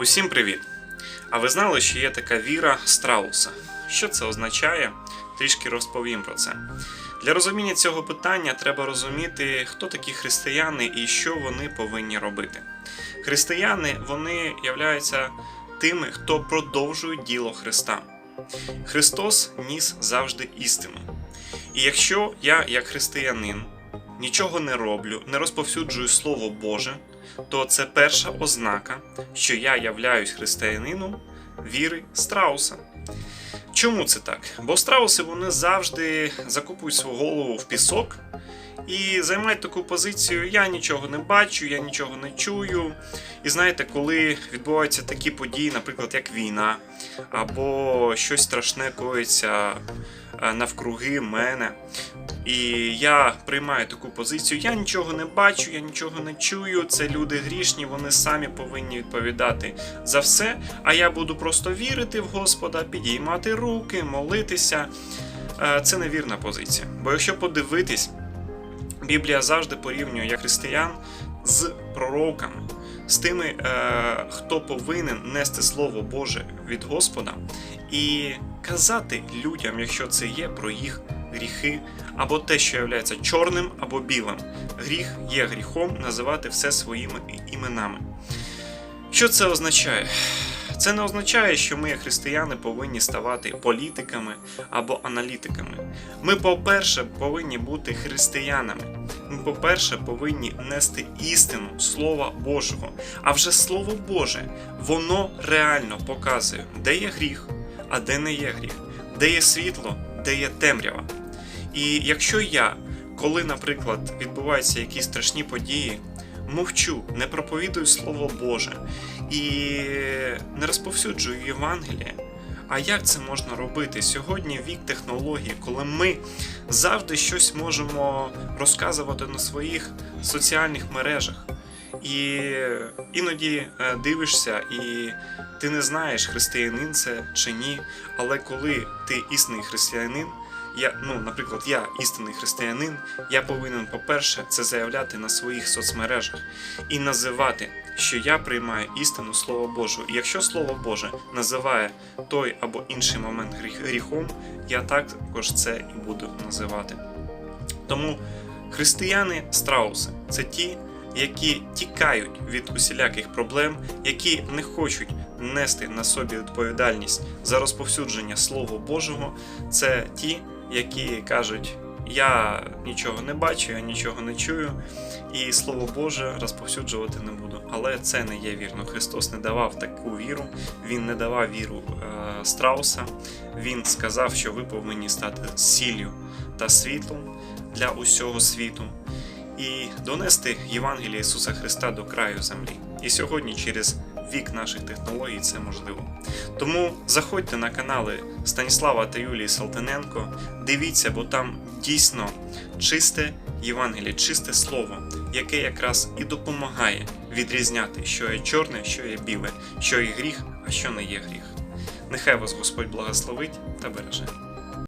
Усім привіт! А ви знали, що є така віра страуса? Що це означає? Трішки розповім про це. Для розуміння цього питання треба розуміти, хто такі християни і що вони повинні робити. Християни вони являються тими, хто продовжує діло Христа. Христос ніс завжди істину. І якщо я, як християнин, нічого не роблю, не розповсюджую Слово Боже, то це перша ознака, що я являюсь християнином віри страуса. Чому це так? Бо страуси вони завжди закупують свою голову в пісок і займають таку позицію: я нічого не бачу, я нічого не чую. І знаєте, коли відбуваються такі події, наприклад, як війна, або щось страшне коїться е, навкруги мене, і я приймаю таку позицію: я нічого не бачу, я нічого не чую. Це люди грішні, вони самі повинні відповідати за все. А я буду просто вірити в Господа, підіймати руки, молитися. Е, Це невірна позиція. Бо якщо подивитись, Біблія завжди порівнює християн з пророками, з тими, е, хто повинен нести Слово Боже від Господа і казати людям, якщо це є, про їх гріхи, або те, що є чорним або білим. Гріх є гріхом називати все своїми іменами. Що це означає? Це не означає, що ми, християни, повинні ставати політиками або аналітиками. Ми, по-перше, повинні бути християнами. Ми, по-перше, повинні нести істину Слова Божого. А вже Слово Боже, воно реально показує, де є гріх, а де не є гріх, де є світло, де є темрява. І якщо я, коли, наприклад, відбуваються якісь страшні події, мовчу, не проповідую Слово Боже і не розповсюджую Євангеліє. А як це можна робити? Сьогодні вік технології, коли ми завжди щось можемо розказувати на своїх соціальних мережах. І іноді е, дивишся, і ти не знаєш, християнин це чи ні. Але коли ти істинний християнин, я, ну, наприклад, я істинний християнин, я повинен, по-перше, це заявляти на своїх соцмережах і називати, що я приймаю істину Слово Боже. І якщо Слово Боже називає той або інший момент гріхом, я також це і буду називати. Тому християни страуси це ті, які тікають від усіляких проблем, які не хочуть нести на собі відповідальність за розповсюдження Слова Божого. Це ті, які кажуть: я нічого не бачу, я нічого не чую, і Слово Боже розповсюджувати не буду. Але це не є вірно. Христос не давав таку віру, Він не давав віру е, страуса. Він сказав, що ви повинні стати сіллю та світлом для усього світу і донести Євангелія Ісуса Христа до краю землі. І сьогодні через вік наших технологій це можливо. Тому заходьте на канали Станіслава та Юлії Салтаненко, дивіться, бо там дійсно чисте Євангеліє, чисте слово, яке якраз і допомагає відрізняти, що є чорне, що є біле, що є гріх, а що не є гріх. Нехай вас Господь благословить та береже.